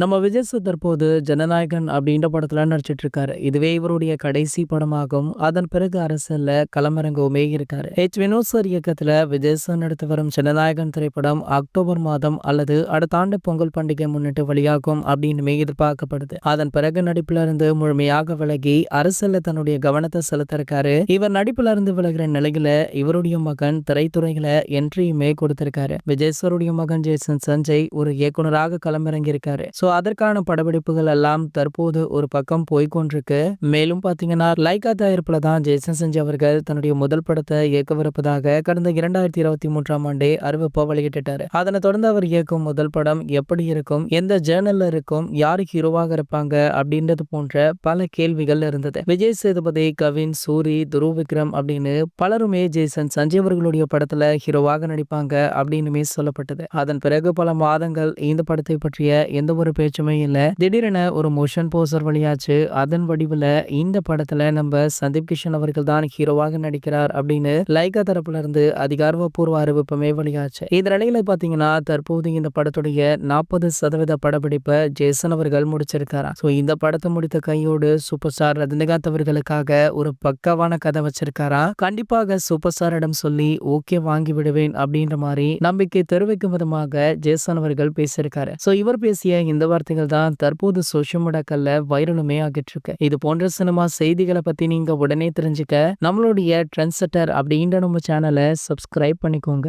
நம்ம விஜய் சார் தற்போது ஜனநாயகன் அப்படின்ற படத்தில் நடிச்சிட்டு இருக்காரு இதுவே இவருடைய கடைசி படமாகும். அதன் பிறகு அரசியல்ல களமிறங்கவுமே இருக்காரு. ஹெச் வினோத் சார் இயக்கத்தில் விஜய் சார் நடித்து வரும் ஜனநாயகன் திரைப்படம் அக்டோபர் மாதம் அல்லது அடுத்த ஆண்டு பொங்கல் பண்டிகை முன்னிட்டு வெளியாகும் அப்படின்னு எதிர்பார்க்கப்படுது. அதன் பிறகு நடிப்புல இருந்து முழுமையாக விலகி அரசியல்ல தன்னுடைய கவனத்தை செலுத்த இருக்காரு இவர் நடிப்புல இருந்து விலகிற நிலையில இவருடைய மகன் திரைத்துறையில என்ட்ரியுமே கொடுத்திருக்காரு. விஜய் சாருடைய மகன் ஜேசன் சஞ்சய் ஒரு இயக்குனராக களமிறங்கி இருக்காரு சோ அதற்கான படப்பிடிப்புகள் எல்லாம் தற்போது ஒரு பக்கம் போய்கொண்டிருக்கு மேலும் பார்த்தீங்கன்னா லைகா தயாரிப்பில் தான் ஜெய்சன் செஞ்சு அவர்கள் தன்னுடைய முதல் படத்தை இயக்கவிருப்பதாக கடந்த இரண்டாயிரத்தி இருபத்தி மூன்றாம் ஆண்டே அறிவிப்பை வெளியிட்டாரு அதனை தொடர்ந்து அவர் இயக்கும் முதல் படம் எப்படி இருக்கும் எந்த ஜேர்னல்ல இருக்கும் யாரு ஹீரோவாக இருப்பாங்க அப்படின்றது போன்ற பல கேள்விகள் இருந்தது. விஜய் சேதுபதி கவின் சூரி துருவ் விக்ரம் அப்படின்னு பலருமே ஜெய்சன் சஞ்சய் அவர்களுடைய படத்துல ஹீரோவாக நடிப்பாங்க அப்படின்னுமே சொல்லப்பட்டது. அதன் பிறகு பல மாதங்கள் இந்த படத்தை பற்றிய எந்த ஒரு பேச்சுமே இல்லை. திடீரென ஒரு மோஷன் போஸ்டர் வழியாச்சு. அதன் வடிவில் இந்த படத்துல நம்ம சந்தீப் கிஷன் அவர்கள் தான் ஹீரோவாக நடிக்கிறார் அப்படின்னு லைகா தரப்புல இருந்து அதிகாரப்பூர்வ அறிவிப்புமே வழியாச்சு இதனிடையில நிலையில பாத்தீங்கன்னா தற்போது இந்த படத்துடைய நாற்பது சதவீத படப்பிடிப்பை ஜேசன் அவர்கள் முடிச்சிருக்காரா? ஸோ இந்த படத்தை முடித்த கையோடு சூப்பர் ஸ்டார் ரஜினிகாந்த் அவர்களுக்காக ஒரு பக்கவான கதை வச்சிருக்காரா? கண்டிப்பாக சூப்பர் ஸ்டாரிடம் சொல்லி ஓகே வாங்கி விடுவேன் அப்படின்ற மாதிரி நம்பிக்கை தெரிவிக்கும் விதமாக ஜேசன் அவர்கள் பேசியிருக்காரு. ஸோ இவர் பேசிய இந்த இந்த வார்த்தைகள் தான் தற்போது சோஷியல் மீடியாக்கள்ல வைரலுமே ஆகிட்டு இருக்கு. இது போன்ற சினிமா செய்திகளை பத்தி நீங்க உடனே தெரிஞ்சுக்க நம்மளுடைய ட்ரெண்ட் செட்டர் அப்படின்ற நம்ம சேனலை சப்ஸ்கிரைப் பண்ணிக்கோங்க.